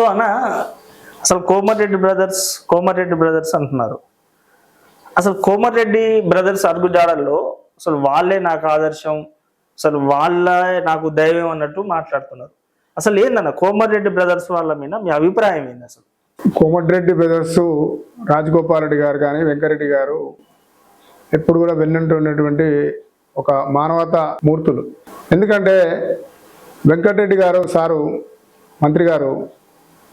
So అన్న అసలు Komatireddy brothers Komatireddy brothers అంటున్నారు. అసలు కోమటిరెడ్డి బ్రదర్స్ అరుగుజాడల్లో అసలు వాళ్ళే నాకు ఆదర్శం అసలు వాళ్ళే నాకు దైవం అన్నట్టు మాట్లాడుతున్నారు. అసలు ఏందన్న కోమటిరెడ్డి బ్రదర్స్ వాళ్ళ మీద మీ అభిప్రాయం ఏంది అసలు? కోమటిరెడ్డి బ్రదర్స్ రాజగోపాల్ రెడ్డి గారు కానీ వెంకరెడ్డి గారు ఎప్పుడు కూడా వెన్నంటున్నటువంటి ఒక మానవత మూర్తులు. ఎందుకంటే వెంకటరెడ్డి గారు సారు మంత్రి గారు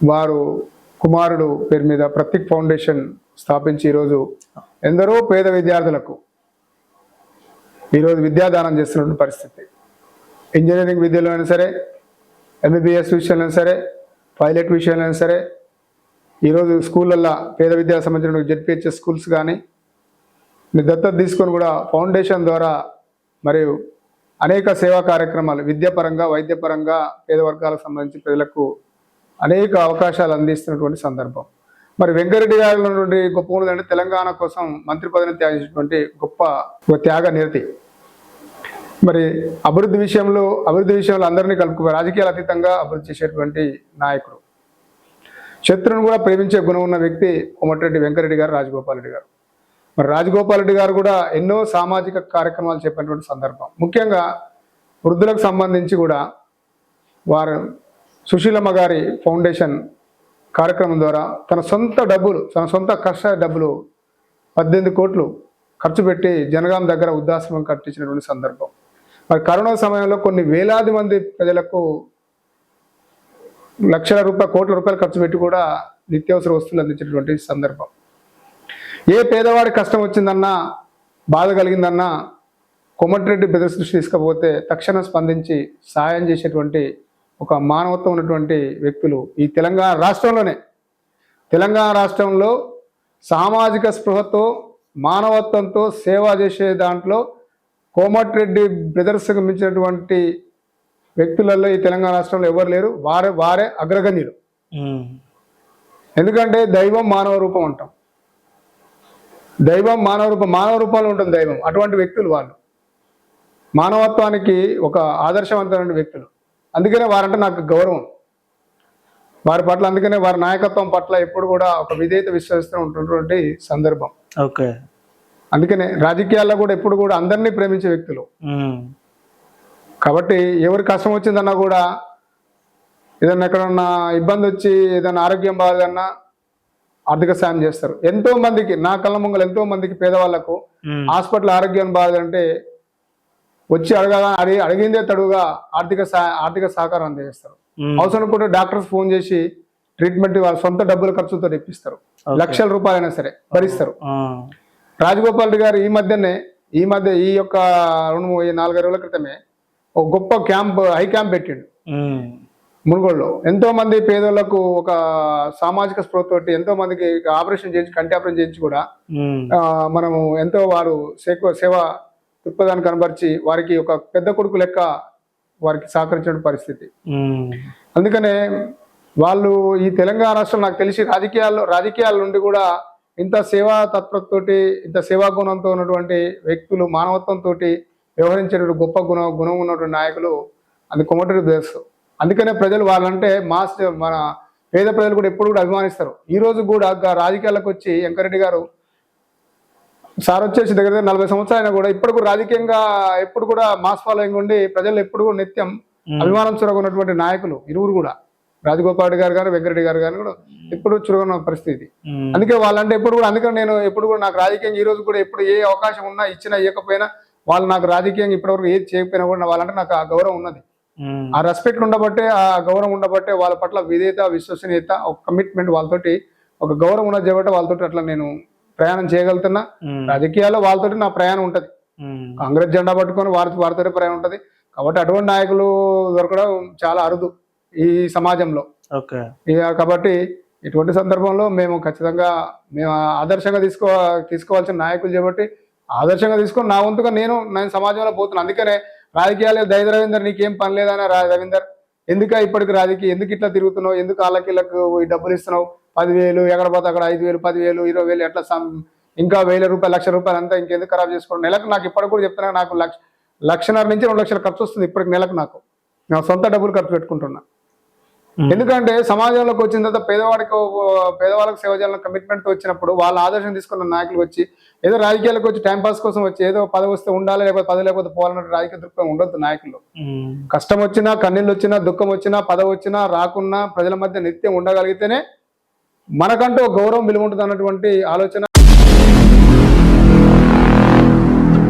వారు కుమారుడు పేరు మీద ప్రతీక్ ఫౌండేషన్ స్థాపించి ఈరోజు ఎందరో పేద విద్యార్థులకు ఈరోజు విద్యాదానం చేస్తున్నటువంటి పరిస్థితి. ఇంజనీరింగ్ విద్యలో అయినా సరే ఎంబీబీఎస్ విషయంలో అయినా సరే పైలట్ విషయంలో అయినా సరే ఈరోజు స్కూళ్ళల్లో పేద విద్యకు సంబంధించిన జెడ్పిహెచ్ఎస్ స్కూల్స్ కానీ మీ దత్తత తీసుకొని కూడా ఫౌండేషన్ ద్వారా మరియు అనేక సేవా కార్యక్రమాలు విద్యాపరంగా వైద్యపరంగా పేద వర్గాలకు సంబంధించి ప్రజలకు అనేక అవకాశాలు అందిస్తున్నటువంటి సందర్భం. మరి వెంకరెడ్డి గారు నుండి గొప్ప ఉన్నదంటే తెలంగాణ కోసం మంత్రి పదవిని త్యాగించినటువంటి గొప్ప ఒక త్యాగ నిరతి. మరి అభివృద్ధి విషయంలో అభివృద్ధి విషయంలో అందరినీ కలుపు రాజకీయాల అతీతంగా అభివృద్ధి చేసేటువంటి నాయకుడు. శత్రువును కూడా ప్రేమించే గుణం ఉన్న వ్యక్తి కోమటిరెడ్డి వెంకరెడ్డి గారు రాజగోపాల్ రెడ్డి గారు. మరి రాజగోపాల్ రెడ్డి గారు కూడా ఎన్నో సామాజిక కార్యక్రమాలు చెప్పినటువంటి సందర్భం. ముఖ్యంగా వృద్ధులకు సంబంధించి కూడా వారు సుశీలమ్మ గారి ఫౌండేషన్ కార్యక్రమం ద్వారా తన సొంత డబ్బులు తన సొంత కష్ట డబ్బులు పద్దెనిమిది కోట్లు ఖర్చు పెట్టి జనగాం దగ్గర వృద్ధాశ్రమం కట్టించినటువంటి సందర్భం. మరి కరోనా సమయంలో కొన్ని వేలాది మంది ప్రజలకు లక్షల రూపాయల కోట్ల రూపాయలు ఖర్చు పెట్టి కూడా నిత్యావసర వస్తువులు అందించినటువంటి సందర్భం. ఏ పేదవాడి కష్టం వచ్చిందన్నా బాధ కలిగిందన్నా కొమటిరెడ్డి బ్రదర్స్ దృష్టి తీసుకపోతే తక్షణం స్పందించి సహాయం చేసేటువంటి ఒక మానవత్వం ఉన్నటువంటి వ్యక్తులు ఈ తెలంగాణ రాష్ట్రంలోనే. తెలంగాణ రాష్ట్రంలో సామాజిక స్పృహతో మానవత్వంతో సేవ చేసే దాంట్లో కోమటిరెడ్డి బ్రదర్స్కి మించినటువంటి వ్యక్తులలో ఈ తెలంగాణ రాష్ట్రంలో ఎవరు లేరు? వారే వారే అగ్రగణ్యులు. ఎందుకంటే దైవం మానవ రూపం అంటాం. దైవం మానవ రూపం మానవ రూపంలో ఉంటుంది దైవం. అటువంటి వ్యక్తులు వాళ్ళు. మానవత్వానికి ఒక ఆదర్శవంతమైన వ్యక్తులు. అందుకనే వారంటే నాకు గౌరవం. వారి పట్ల అందుకనే వారి నాయకత్వం పట్ల ఎప్పుడు కూడా ఒక విధేయత విశ్వసిస్తూ ఉంటున్నటువంటి సందర్భం. ఓకే. అందుకనే రాజకీయాల్లో కూడా ఎప్పుడు కూడా అందరినీ ప్రేమించే వ్యక్తులు. కాబట్టి ఎవరి కష్టం వచ్చిందన్నా కూడా ఏదన్నా ఎక్కడన్నా ఇబ్బంది వచ్చి ఏదైనా ఆరోగ్యం బాగాలన్నా ఆర్థిక సాయం చేస్తారు. ఎంతో మందికి నా కళ్ళ ముంగలు ఎంతో మందికి పేదవాళ్ళకు. హాస్పిటల్ ఆరోగ్యం బాగాలంటే వచ్చి అడగగా అడిగి అడిగిందే తడుగా ఆర్థిక ఆర్థిక సహకారం అందజేస్తారు. అవసరం కూడా డాక్టర్స్ ఫోన్ చేసి ట్రీట్మెంట్ వాళ్ళ సొంత డబ్బుల ఖర్చుతో ఇప్పిస్తారు లక్షల రూపాయలైనా సరే భరిస్తారు. రాజగోపాల్ రెడ్డి గారు ఈ మధ్యనే ఈ మధ్య ఈ యొక్క రెండు నాలుగైదు రోజుల క్రితమే ఒక గొప్ప క్యాంప్ హై క్యాంప్ పెట్టిండు. మునుగోడులో. ఎంతో మంది పేదోళ్ళకు ఒక సామాజిక స్పృహతోటి ఎంతో మందికి ఆపరేషన్ చేయించి కంటి ఆపరేషన్ చేయించి కూడా మనము ఎంతో వారు సేవ దృక్పథాన్ని కనబరిచి వారికి ఒక పెద్ద కొడుకు లెక్క వారికి సహకరించిన పరిస్థితి. అందుకనే వాళ్ళు ఈ తెలంగాణ రాష్ట్రం నాకు తెలిసి రాజకీయాల్లో రాజకీయాల నుండి కూడా ఇంత సేవా తత్పరతోటి ఇంత సేవా గుణంతో ఉన్నటువంటి వ్యక్తులు మానవత్వంతో వ్యవహరించే గొప్ప గుణ గుణం ఉన్నటువంటి నాయకులు అది కొమటరి బ్రదర్స్ అందుకనే ప్రజలు వాళ్ళంటే మాస్ మన పేద ప్రజలు కూడా ఎప్పుడు కూడా అభిమానిస్తారు. ఈ రోజు కూడా రాజకీయాలకు వచ్చి వెంకరెడ్డి గారు సార్ వచ్చేసి దగ్గర దగ్గర నలభై సంవత్సరాలు కూడా ఇప్పుడు కూడా రాజకీయంగా ఎప్పుడు కూడా మాస్ ఫాలోయింగ్ ఉండి ప్రజలు ఎప్పుడు కూడా నిత్యం అభిమానం చురగొన్నటువంటి నాయకులు ఇరువురు కూడా. రాజగోపాల్ రెడ్డి గారు కానీ వెంకరెడ్డి గారు కానీ కూడా ఎప్పుడు చురగొన్న పరిస్థితి. అందుకే వాళ్ళంటే ఎప్పుడు కూడా అందుకని నేను ఎప్పుడు కూడా నాకు రాజకీయంగా ఈ రోజు కూడా ఎప్పుడు ఏ అవకాశం ఉన్నా ఇచ్చినా ఇవ్వకపోయినా వాళ్ళు నాకు రాజకీయంగా ఇప్పటివరకు ఏది చేయకపోయినా కూడా వాళ్ళంటే నాకు ఆ గౌరవం ఉన్నది. ఆ రెస్పెక్ట్ ఉండబట్టే ఆ గౌరవం ఉండబట్టే వాళ్ళ పట్ల విధేయత విశ్వసనీయత ఒక కమిట్మెంట్ వాళ్ళతోటి ఒక గౌరవం ఉన్నది చేయబట్టే వాళ్ళతోటి అట్లా నేను ప్రయాణం చేయగలుగుతున్నా. రాజకీయాల్లో వాళ్ళతోటి నా ప్రయాణం ఉంటది. కాంగ్రెస్ జెండా పట్టుకొని వారి వారితోనే ప్రయాణం ఉంటది. కాబట్టి అటువంటి నాయకులు దొరకడం చాలా అరుదు ఈ సమాజంలో. ఓకే. కాబట్టి ఇటువంటి సందర్భంలో మేము ఖచ్చితంగా మేము ఆదర్శంగా తీసుకో తీసుకోవాల్సిన నాయకులు కాబట్టి ఆదర్శంగా తీసుకొని నా వంతుగా నేను నేను సమాజంలో పోతున్నాను అందుకనే రాజకీయాలు దయ రవీందర్ నీకేం పని లేదని రవీందర్. ఎందుక ఇప్పటికి రాజకీయ ఎందుకు ఇట్లా తిరుగుతున్నావు? ఎందుకు వాళ్ళకి వీళ్ళకు ఈ డబ్బులు ఇస్తున్నావు? పదివేలు ఎక్కడ పోతే అక్కడ ఐదు వేలు పదివేలు ఇరవై వేలు ఎట్లా ఇంకా వేల రూపాయలు లక్ష రూపాయలు అంతా ఇంకెందుకు ఖరాబ్ చేసుకోవడం? నెలకు నాకు ఇప్పటికి కూడా చెప్తున్నా నాకు లక్ష లక్షన్నర నుంచి రెండు లక్షల ఖర్చు వస్తుంది ఇప్పటికి నెలకు నాకు. నా సొంత డబ్బులు ఖర్చు పెట్టుకుంటున్నా. ఎందుకంటే సమాజంలోకి వచ్చిన తర్వాత పేదవాడికి పేదవాళ్ళకి సేవ చేయాలని కమిట్మెంట్తో వచ్చినప్పుడు వాళ్ళ ఆదర్శం తీసుకున్న నాయకులు వచ్చి ఏదో రాజకీయాలకు వచ్చి టైం పాస్ కోసం వచ్చి ఏదో పదవి వస్తే ఉండాలి లేకపోతే పదవి లేకపోతే పోవాలన్నట్టు రాజకీయ దృక్పథం ఉండొద్దు నాయకులు కష్టం వచ్చినా కన్నీళ్ళు వచ్చినా దుఃఖం వచ్చినా పదవి వచ్చినా రాకున్నా ప్రజల మధ్య నిత్యం ఉండగలిగితేనే మనకంటూ గౌరవం విలువ ఉంటుంది అన్నటువంటి ఆలోచన